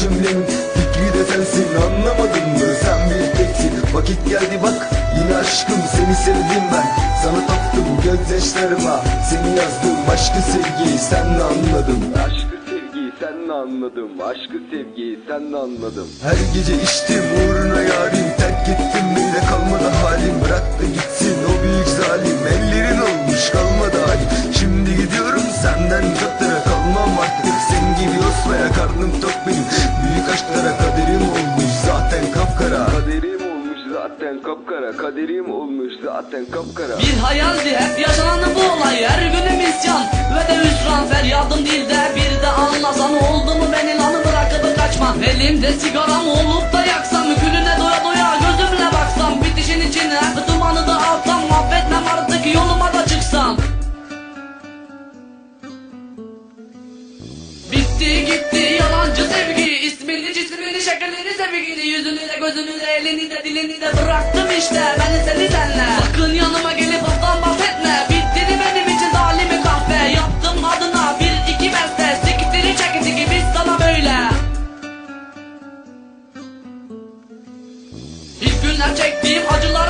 cümlemin fikri de sensin Anlamadın mı? Sen bir teksin Vakit geldi bak yine aşkım seni sevdim ben. Sana taktım gözyaşlarıma Seni yazdım aşkı sevgiyi sen de anladın. Aşkı sevgiyi sen de anladım. Aşkı sevgiyi sen de anladım. Her gece içtim uğruna yarim Terk ettim karnım tok benim. Büyük aşklara kaderim olmuş zaten kapkara. Kaderim olmuş zaten kapkara. Kaderim olmuş zaten kapkara. Bir hayaldi hep yaşanan bu olay. Her günüm isyan ve de hüsran. Feryadım dilde bir de anlasan Oldu mu? Beni lanı bırakıp kaçma. Elimde sigaram olup da yaksam. Külüne doya doya gözümle baksam. Bitişin içine dumanı da alsam Affetmem artık yoluma da çıksam. Bitti gitti cismini şeklini sevgini Yüzünü de gözünü de elini de dilini de bıraktım işte. Beni seni senle. Sakın yanıma gelip ondan bahsetme. Bitti benim için zalimi kahve. Yaptım adına bir iki beste. Sikitiri çekitiki biz sana böyle. İlk günler çektiğim acılar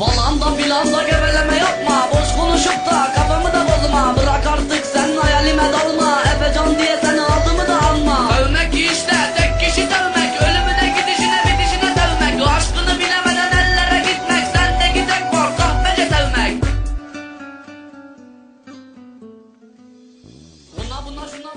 Falan da filan da geveleme yapma. Boş konuşup da kafamı da bozma. Bırak artık sen hayalime dalma. Efecan diye sen adımı da alma. Övmek işte tek kişi sevmek Ölümüne gidişine bitişine sevmek O aşkını bilemeden ellere gitmek. Sendeki tek var kahvece sevmek. Buna buna şuna